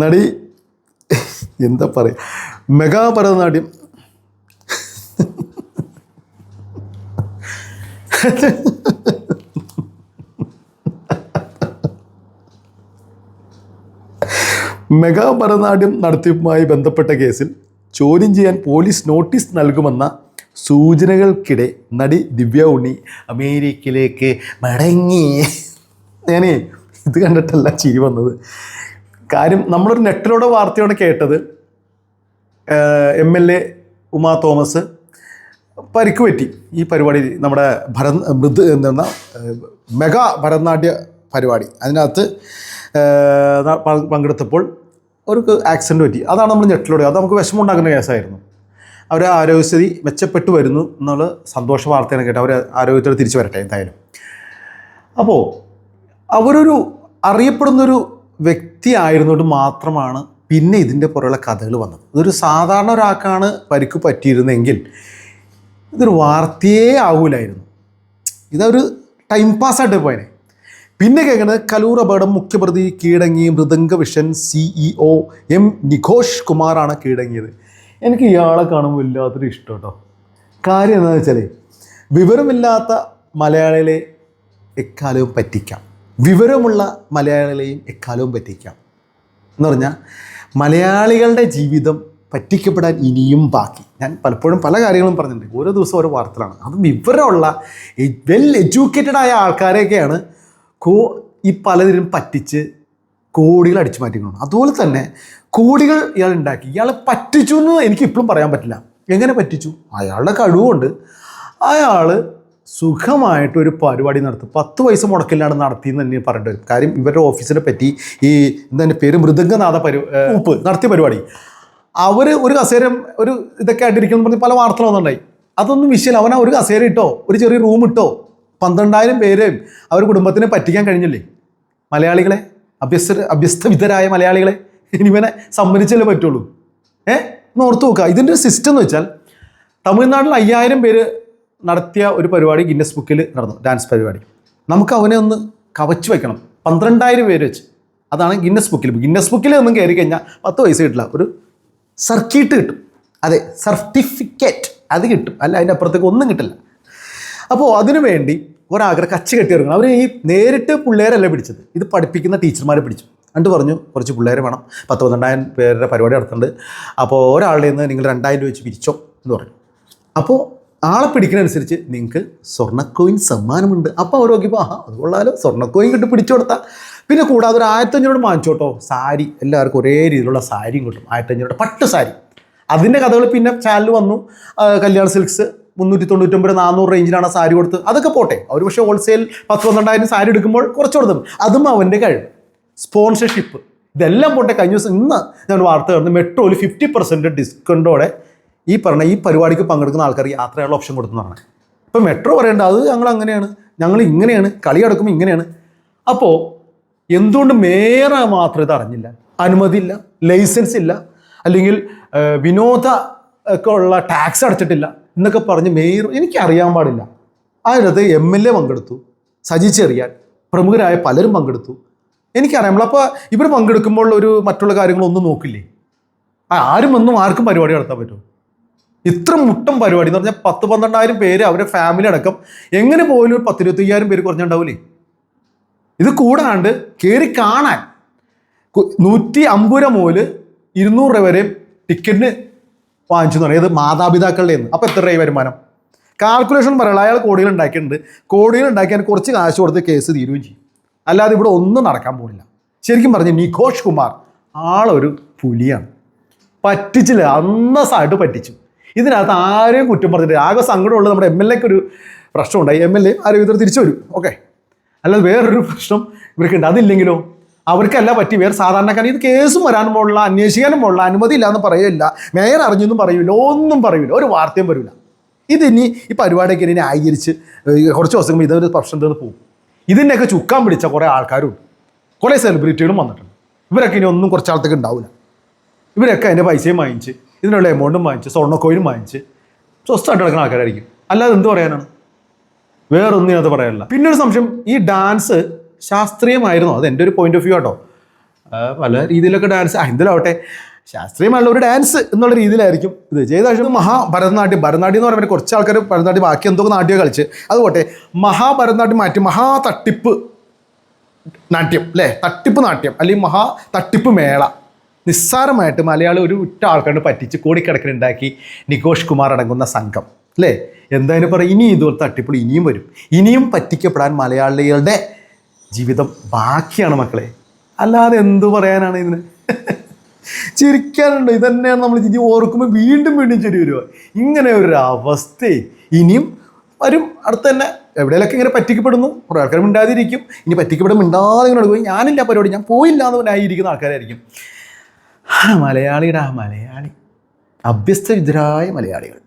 നടി എന്താ പറയുക മെഗാ ഭരതനാട്യം. മെഗാ ഭരതനാട്യം നടത്തിപ്പുമായി ബന്ധപ്പെട്ട കേസിൽ ചോദ്യം ചെയ്യാൻ പോലീസ് നോട്ടീസ് നൽകുമെന്ന സൂചനകൾക്കിടെ നടി ദിവ്യ ഉണ്ണി അമേരിക്കയിലേക്ക് മടങ്ങി. ഞാനേ ഇത് കണ്ടിട്ടല്ല ചിരി വന്നത്. കാര്യം നമ്മളൊരു നെറ്റിലൂടെ വാർത്തയോടെ കേട്ടത്. M L A Uma Thomas പരിക്ക് പറ്റി ഈ പരിപാടി നമ്മുടെ ഭരത് മൃദ് എന്ന മെഗാ ഭരതനാട്യ പരിപാടി. അതിനകത്ത് പങ്കെടുത്തപ്പോൾ ഒരു ആക്സിഡന്റ് പറ്റി. അതാണ് നമ്മൾ ഞെട്ടിലൂടെ. അത് നമുക്ക് വിഷമമുണ്ടാക്കുന്ന കേസായിരുന്നു. അവരെ ആരോഗ്യസ്ഥിതി മെച്ചപ്പെട്ടു വരുന്നു എന്നുള്ള സന്തോഷ വാർത്തയാണ് കേട്ടത്. അവർ ആരോഗ്യത്തോടെ തിരിച്ചു വരട്ടെ എന്തായാലും. അപ്പോൾ അവരൊരു അറിയപ്പെടുന്നൊരു വ്യക്തി മാത്രമാണ് പിന്നെ ഇതിന്റെ പുറകുള്ള കഥകൾ വന്നത്. ഇതൊരു സാധാരണ ഒരാൾക്കാണ് പരിക്ക് പറ്റിയിരുന്നെങ്കിൽ ഇതൊരു വാർത്തയേ ആവൂലായിരുന്നു. ഇതൊരു ടൈം പാസ് ആയിട്ട് പോയനെ. പിന്നെ കേൾക്കുന്നത് കലൂർ അപകടം മുഖ്യപ്രതി കീഴടങ്ങി Mridanga vision CEO M Nighosh കുമാറാണ് കീഴടങ്ങിയത്. എനിക്ക് ഇയാളെ കാണുമ്പോൾ വല്ലാത്തൊരു ഇഷ്ടം കേട്ടോ കാര്യം എന്താണെന്ന് വെച്ചാൽ വിവരമില്ലാത്ത മലയാളികളെ എക്കാലവും പറ്റിക്കാം. വിവരമുള്ള മലയാളികളെയും എക്കാലവും പറ്റിക്കാം. എന്ന് പറഞ്ഞാൽ മലയാളികളുടെ ജീവിതം പറ്റിക്കപ്പെടാൻ ഇനിയും ബാക്കി. ഞാൻ പലപ്പോഴും പല കാര്യങ്ങളും പറഞ്ഞിട്ടുണ്ട്. ഓരോ ദിവസവും ഓരോ വാർത്തകളാണ്. അത് വിവരമുള്ള വെൽ എഡ്യൂക്കേറ്റഡ് ആയ ആൾക്കാരെയൊക്കെയാണ് കോ ഈ പലതിനും പറ്റിച്ച് കോടികൾ അടിച്ചു മാറ്റിക്കണം അതുപോലെ തന്നെ കോടികൾ ഇയാൾ ഉണ്ടാക്കി. ഇയാൾ പറ്റിച്ചു എന്ന് എനിക്ക് ഇപ്പോഴും പറയാൻ പറ്റില്ല. എങ്ങനെ പറ്റിച്ചു? അയാളുടെ കഴിവുകൊണ്ട് അയാൾ സുഖമായിട്ട് ഒരു പരിപാടി നടത്തും. പത്ത് പൈസ മുടക്കില്ലാണ്ട് നടത്തി എന്ന് തന്നെ പറയേണ്ടി വരും. കാര്യം ഇവരുടെ ഓഫീസിനെ പറ്റി ഈ എന്താ പേര് മൃദംഗനാഥ പരി ഉപ്പ്. നടത്തിയ പരിപാടി. അവർ ഒരു കസേര ഒരു ഇതൊക്കെ ആയിട്ടിരിക്കണം എന്ന് പറഞ്ഞ് പല വാർത്തകൾ വന്നിട്ടുണ്ടായി. അതൊന്നും വിഷയമില്ല. അവനാ ഒരു കസേര ഇട്ടോ ഒരു ചെറിയ റൂം ഇട്ടോ പന്ത്രണ്ടായിരം പേരെയും അവർ കുടുംബത്തിനെ പറ്റിക്കാൻ കഴിഞ്ഞില്ലേ? മലയാളികളെ അഭ്യസ്ത അഭ്യസ്തവിധരായ മലയാളികളെ ഇനിവനെ സമ്മതിച്ചല്ലേ പറ്റുള്ളൂ? ഏ? ഒന്ന് ഓർത്ത് നോക്കുക. ഇതിന്റെ ഒരു സിസ്റ്റം എന്ന് വെച്ചാൽ തമിഴ്നാട്ടിൽ അയ്യായിരം പേര് നടത്തിയ ഒരു പരിപാടി ഗിന്നസ് ബുക്കിൽ നടന്നു ഡാൻസ് പരിപാടി. നമുക്ക് അവനെ ഒന്ന് കവച്ച് വെക്കണം. പന്ത്രണ്ടായിരം പേര് വെച്ച്. അതാണ് ഗിന്നസ് ബുക്കിൽ. ഗിന്നസ് ബുക്കിൽ ഒന്നും കയറി കഴിഞ്ഞാൽ പത്ത് പൈസ കിട്ടില്ല. ഒരു സർക്കിട്ട് കിട്ടും. അതെ സർട്ടിഫിക്കറ്റ് അത് കിട്ടും. അല്ല അതിന്റെ അപ്പുറത്തേക്ക് ഒന്നും കിട്ടില്ല. അപ്പോൾ അതിനു വേണ്ടി ഒരാഗ്രഹം കച്ച് കെട്ടിയിറങ്ങണം അവർ ഈ നേരിട്ട് പിള്ളേരല്ല പിടിച്ചത്? ഇത് പഠിപ്പിക്കുന്ന ടീച്ചർമാരെ പിടിച്ചു. എന്നിട്ട് പറഞ്ഞു കുറച്ച് പിള്ളേരെ വേണം. പത്ത് പന്ത്രണ്ടായിരം പേരുടെ പരിപാടി നടത്തുന്നുണ്ട്. അപ്പോൾ ഒരാളുടെ നിന്ന് നിങ്ങൾ രണ്ടായിരം രൂപ വെച്ച് പിരിച്ചോ എന്ന് പറഞ്ഞു. അപ്പോൾ ആളെ പിടിക്കുന്നതനുസരിച്ച് നിങ്ങൾക്ക് സ്വർണക്കോയിൻ സമ്മാനമുണ്ട്. അപ്പോൾ അവർ നോക്കിയപ്പോൾ ആഹാ അത് കൊള്ളാലോ. സ്വർണക്കോയിൻ കിട്ടി പിടിച്ചു കൊടുത്താൽ പിന്നെ കൂടാതെ ഒരു ആയിരത്തഞ്ഞൂറ് വാങ്ങിച്ചോട്ടോ സാരി എല്ലാവർക്കും ഒരേ രീതിയിലുള്ള സാരിയും കിട്ടും. ആയിരത്തഞ്ഞൂറ് പട്ട് സാരി. അതിന്റെ കഥകൾ പിന്നെ ചാനൽ വന്നു. കല്യാൺ സിൽക്സ് മുന്നൂറ്റി തൊണ്ണൂറ്റൊമ്പത് നാനൂറ് റേഞ്ചിലാണ് സാരി കൊടുത്ത്. അതൊക്കെ പോട്ടെ. അവർ പക്ഷേ ഹോൾസെയിൽ പത്ത് പന്ത്രണ്ടായിരം സാരി എടുക്കുമ്പോൾ കുറച്ച് കൊടുത്തു അതും അവന്റെ കഴിവ്. സ്പോൺസർഷിപ്പ് ഇതെല്ലാം പോട്ടെ. കഴിഞ്ഞ ദിവസം ഇന്ന് ഞാൻ വാർത്ത കണ്ടു. മെട്രോയിൽ ഫിഫ്റ്റി പെർസെന്റ് ഡിസ്കൗണ്ടോടെ ഈ പറഞ്ഞ ഈ പരിപാടിക്ക് പങ്കെടുക്കുന്ന ആൾക്കാർ യാത്രയുള്ള ഓപ്ഷൻ കൊടുക്കുന്നതാണ്. ഇപ്പോൾ മെട്രോ പറയേണ്ട അത് ഞങ്ങൾ അങ്ങനെയാണ്. ഞങ്ങൾ ഇങ്ങനെയാണ് കളി അടക്കുമ്പോൾ ഇങ്ങനെയാണ്. അപ്പോൾ എന്തുകൊണ്ട് മേയർ മാത്രം ഇത് അറിഞ്ഞില്ല? അനുമതി ഇല്ല ലൈസൻസ് ഇല്ല അല്ലെങ്കിൽ വിനോദ ഒക്കെ ഉള്ള ടാക്സ് അടച്ചിട്ടില്ല എന്നൊക്കെ പറഞ്ഞ് മേയർ എനിക്ക് അറിയാൻ പാടില്ല. അതിനകത്ത് എം എൽ എ പങ്കെടുത്തു സജി ചെറിയാൻ പ്രമുഖരായ പലരും പങ്കെടുത്തു. എനിക്കറിയാം അപ്പോൾ ഇവർ പങ്കെടുക്കുമ്പോൾ ഒരു മറ്റുള്ള കാര്യങ്ങളൊന്നും നോക്കില്ലേ? ആരും ഒന്നും ആർക്കും പരിപാടി നടത്താൻ പറ്റുമോ? ഇത്ര മുട്ടം പരിപാടി എന്ന് പറഞ്ഞാൽ പത്ത് പന്ത്രണ്ടായിരം പേര് അവരുടെ ഫാമിലി അടക്കം എങ്ങനെ പോലും ഒരു പത്തിരുപത്തയ്യായിരം പേര് കുറഞ്ഞുണ്ടാവില്ലേ ഇത് കൂടാണ്ട് കയറി കാണാൻ നൂറ്റി അമ്പത് രൂപ മുതൽ ഇരുന്നൂറ് രൂപ വരെ ടിക്കറ്റിന് വാങ്ങിച്ചു എന്ന് പറയുന്നത് മാതാപിതാക്കളുടെ നിന്ന് അപ്പോൾ എത്ര രൂപ വരുമാനം? കാൽക്കുലേഷൻ പറയാം അയാൾ കോടികൾ ഉണ്ടാക്കിയിട്ടുണ്ട്. കോടികൾ ഉണ്ടാക്കിയാൽ കുറച്ച് കാശ് കൊടുത്ത് കേസ് തീരുകയും ചെയ്യും. അല്ലാതെ ഇവിടെ ഒന്നും നടക്കാൻ പോകില്ല ശരിക്കും പറഞ്ഞ് നിഘോഷ് കുമാർ ആളൊരു പുലിയാണ്. പറ്റിച്ചില്ല. അന്നസായിട്ട് പറ്റിച്ചു. ഇതിനകത്ത് ആരെയും കുറ്റം പറഞ്ഞിട്ട് ആകെ സങ്കടമുള്ളത് നമ്മുടെ എം എൽ എക്ക് ഒരു പ്രശ്നമുണ്ടായി എം എൽ എ ആരോഗ്യത്തിൽ തിരിച്ചു വരും. ഓക്കെ അല്ലാതെ വേറൊരു പ്രശ്നം ഇവർക്കുണ്ട്. അതില്ലെങ്കിലോ? അവർക്കല്ല പറ്റി. വേറെ സാധാരണക്കാരൻ ഇത് കേസും വരാനും പോലുള്ള അന്വേഷിക്കാനും പോലുള്ള അനുമതി ഇല്ലാന്ന് പറയില്ല. മേയർ അറിഞ്ഞൊന്നും പറയൂല. ഒന്നും പറയൂല. ഒരു വാർത്തയും വരില്ല ഇതിനി ഈ പരിപാടിയൊക്കെ ഇനി ആയിരിച്ച് കുറച്ച് ദിവസം ഇതൊരു പ്രശ്നം തീർന്ന് പോകും. ഇതിന്റെയൊക്കെ ചുക്കാൻ പിടിച്ച കുറേ ആൾക്കാരും കുറേ സെലിബ്രിറ്റികളും വന്നിട്ടുണ്ട്. ഇവരൊക്കെ ഇനി ഒന്നും കുറച്ച് ആളത്തേക്ക് ഉണ്ടാവില്ല ഇവരൊക്കെ അതിന്റെ പൈസയും വാങ്ങിച്ച് ഇതിനുള്ള എമൗണ്ടും വാങ്ങിച്ച് സ്വർണ കോയിനും വാങ്ങിച്ച് സ്വസ്ഥമായിട്ട് നടക്കുന്ന ആൾക്കാരായിരിക്കും. അല്ലാതെ എന്ത് പറയാനാണ്? വേറൊന്നും ഇതിനകത്ത് പറയാനില്ല പിന്നെ ഒരു സംശയം ഈ ഡാൻസ് ശാസ്ത്രീയമായിരുന്നോ. അത് എന്റെ ഒരു പോയിന്റ് ഓഫ് വ്യൂ ആട്ടോ. പല രീതിയിലൊക്കെ ഡാൻസ് എന്തിലാവട്ടെ? ശാസ്ത്രീയമായുള്ള ഒരു ഡാൻസ് എന്നുള്ള രീതിയിലായിരിക്കും ഇത്. ചെയ്താൽ മഹാഭരതനാട്യം ഭരതനാട്യം എന്ന് പറയുമ്പോൾ കുറച്ച് ആൾക്കാർ ഭരതനാട്യം ബാക്കി എന്തൊക്കെ നാട്യം കളിച്ച്. അതുപോട്ടെ മഹാഭരതനാട്യം മാറ്റി മഹാ തട്ടിപ്പ് നാട്യം അല്ലേ? തട്ടിപ്പ് നാട്യം അല്ലെങ്കിൽ മഹാ തട്ടിപ്പ് മേള. നിസ്സാരമായിട്ട് മലയാളം ഒരു ഉറ്റ ആൾക്കാരോട് പറ്റിച്ച് കോടിക്കിടക്കിനുണ്ടാക്കി നികോഷ് കുമാർ അടങ്ങുന്ന സംഘം അല്ലേ? എന്തായാലും പറയും ഇനി ഇതുപോലെ തട്ടിപ്പുകൾ ഇനിയും വരും. ഇനിയും പറ്റിക്കപ്പെടാൻ മലയാളികളുടെ ജീവിതം ബാക്കിയാണ് മക്കളെ. അല്ലാതെ എന്തു പറയാനാണ് ഇതിന്? ചിരിക്കാനുണ്ട്. ഇതന്നെയാണ് നമ്മൾ ഇനി ഓർക്കുമ്പോൾ വീണ്ടും വീണ്ടും ചിരി വരുക. ഇങ്ങനെ ഒരു അവസ്ഥ. ഇനിയും വരും. അടുത്ത് തന്നെ എവിടെയെങ്കിലൊക്കെ ഇങ്ങനെ പറ്റിക്കപ്പെടുന്നു. കുറേ ആൾക്കാരും മിണ്ടാതിരിക്കും. ഇനി പറ്റിക്കപ്പെടും മിണ്ടാതെ ഇങ്ങനെ എടുക്കും ഞാനില്ല പരിപാടി. ഞാൻ പോയില്ല എന്ന് ആൾക്കാരായിരിക്കും. ആ, മലയാളിയുടെ ആ മലയാളി. അഭ്യസ്തവിദ്യരായ മലയാളികൾ.